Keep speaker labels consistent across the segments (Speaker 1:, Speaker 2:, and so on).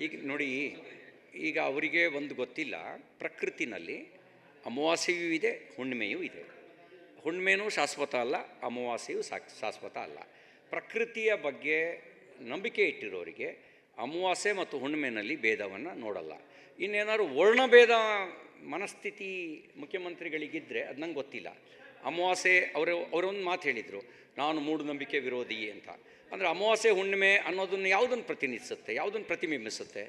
Speaker 1: ಈಗ ನೋಡಿ, ಈಗ ಅವರಿಗೆ ಒಂದು ಗೊತ್ತಿಲ್ಲ. ಪ್ರಕೃತಿನಲ್ಲಿ ಅಮಾವಾಸ್ಯೆಯೂ ಇದೆ, ಹುಣ್ಣಿಮೆಯೂ ಇದೆ. ಹುಣ್ಣಿಮೆನೂ ಶಾಶ್ವತ ಅಲ್ಲ, ಅಮಾವಾಸ್ಯೆಯೂ ಶಾಶ್ವತ ಅಲ್ಲ. ಪ್ರಕೃತಿಯ ಬಗ್ಗೆ ನಂಬಿಕೆ ಇಟ್ಟಿರೋರಿಗೆ ಅಮಾವಾಸ್ಯೆ ಮತ್ತು ಹುಣ್ಣಿಮೆನಲ್ಲಿ ಭೇದವನ್ನು ನೋಡಲ್ಲ. ಇನ್ನೇನಾದ್ರು ವರ್ಣಭೇದ ಮನಸ್ಥಿತಿ ಮುಖ್ಯಮಂತ್ರಿಗಳಿಗಿದ್ದರೆ ಅದು ನಂಗೆ ಗೊತ್ತಿಲ್ಲ. ಅಮಾವಾಸ್ಯೆ ಅವರು, ಅವರೊಂದು ಮಾತು ಹೇಳಿದರು, ನಾನು ಮೂಢನಂಬಿಕೆ ವಿರೋಧಿ ಅಂತ. ಅಂದರೆ ಅಮಾವಾಸ್ಯೆ ಹುಣ್ಣಿಮೆ ಅನ್ನೋದನ್ನು ಯಾವುದನ್ನು ಪ್ರತಿನಿಧಿಸುತ್ತೆ ಯಾವುದನ್ನು ಪ್ರತಿಬಿಂಬಿಸುತ್ತೆ?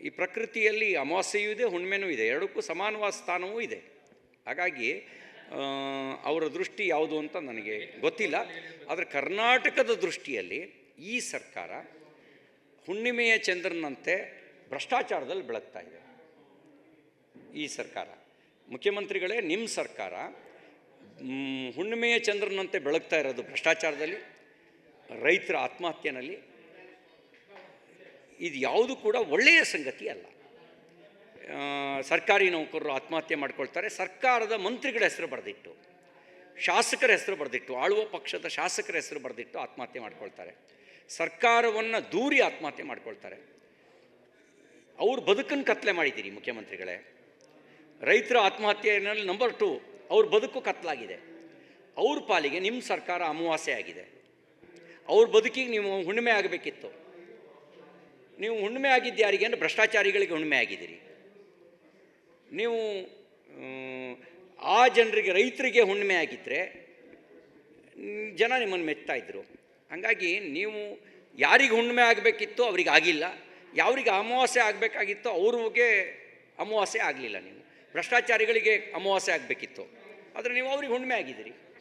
Speaker 1: ಈ ಪ್ರಕೃತಿಯಲ್ಲಿ ಅಮಾವಾಸ್ಯೆಯೂ ಇದೆ, ಹುಣ್ಣಿಮೆನೂ ಇದೆ, ಎರಡಕ್ಕೂ ಸಮಾನವಾದ ಸ್ಥಾನವೂ ಇದೆ. ಹಾಗಾಗಿ ಅವರ ದೃಷ್ಟಿ ಯಾವುದು ಅಂತ ನನಗೆ ಗೊತ್ತಿಲ್ಲ. ಆದರೆ ಕರ್ನಾಟಕದ ದೃಷ್ಟಿಯಲ್ಲಿ ಈ ಸರ್ಕಾರ ಹುಣ್ಣಿಮೆಯ ಚಂದ್ರನಂತೆ ಭ್ರಷ್ಟಾಚಾರದಲ್ಲಿ ಬೆಳಗ್ತಾ ಇದೆ. ಈ ಸರ್ಕಾರ. ಮುಖ್ಯಮಂತ್ರಿಗಳೇ ನಿಮ್ಮ ಸರ್ಕಾರ ಹುಣ್ಣಿಮೆಯ ಚಂದ್ರನಂತೆ ಬೆಳಗ್ತಾ ಇರೋದು ಭ್ರಷ್ಟಾಚಾರದಲ್ಲಿ, ರೈತರ ಆತ್ಮಹತ್ಯೆನಲ್ಲಿ. ಇದು ಯಾವುದು ಕೂಡ ಒಳ್ಳೆಯ ಸಂಗತಿ ಅಲ್ಲ. ಸರ್ಕಾರಿ ನೌಕರರು ಆತ್ಮಹತ್ಯೆ ಮಾಡ್ಕೊಳ್ತಾರೆ. ಸರ್ಕಾರದ ಮಂತ್ರಿಗಳ ಹೆಸರು ಬರೆದಿಟ್ಟು, ಶಾಸಕರ ಹೆಸರು ಬರೆದಿಟ್ಟು, ಆಳುವ ಪಕ್ಷದ ಶಾಸಕರ ಹೆಸರು ಬರೆದಿಟ್ಟು ಆತ್ಮಹತ್ಯೆ ಮಾಡ್ಕೊಳ್ತಾರೆ. ಸರ್ಕಾರವನ್ನು ದೂರಿ ಆತ್ಮಹತ್ಯೆ ಮಾಡ್ಕೊಳ್ತಾರೆ. ಅವ್ರ ಬದುಕನ್ನು ಕತ್ಲೆ ಮಾಡಿದ್ದೀರಿ ಮುಖ್ಯಮಂತ್ರಿಗಳೇ. ರೈತರ ಆತ್ಮಹತ್ಯೆಯಲ್ಲಿ ನಂಬರ್ ಟು ಅವ್ರ ಬದುಕು ಕತ್ತಲಾಗಿದೆ ಅವ್ರ ಪಾಲಿಗೆ ನಿಮ್ಮ ಸರ್ಕಾರ ಅಮಾವಾಸ್ಯೆ ಆಗಿದೆ. ಅವ್ರ ಬದುಕಿಗೆ ನೀವು ಹುಣ್ಣಿಮೆ ಆಗಬೇಕಿತ್ತು. ನೀವು ಹುಣ್ಣಿಮೆ ಆಗಿದ್ದು ಯಾರಿಗೆ ಅಂದರೆ ಭ್ರಷ್ಟಾಚಾರಿಗಳಿಗೆ ಹುಣ್ಣಿಮೆ ಆಗಿದ್ದೀರಿ. ನೀವು, ಆ ಜನರಿಗೆ, ರೈತರಿಗೆ ಹುಣ್ಣಿಮೆ ಆಗಿದ್ದರೆ ಜನ ನಿಮ್ಮನ್ನು ಮೆಚ್ತಾ ಹಾಗಾಗಿ ನೀವು ಯಾರಿಗೆ ಹುಣ್ಣಿಮೆ ಆಗಬೇಕಿತ್ತು, ಅವ್ರಿಗೆ ಆಗಿಲ್ಲ. ಯಾರಿಗೆ ಅಮಾವಾಸ್ಯೆ ಆಗಬೇಕಾಗಿತ್ತು ಅವ್ರಿಗೆ ಅಮಾವಾಸ್ಯೆ ಆಗಲಿಲ್ಲ ನೀವು. ಭ್ರಷ್ಟಾಚಾರಿಗಳಿಗೆ ಅಮಾವಾಸ್ಯೆ ಆಗಬೇಕಿತ್ತು. ಆದರೆ ನೀವು ಅವ್ರಿಗೆ ಹುಣ್ಣಿಮೆ ಆಗಿದ್ದೀರಿ.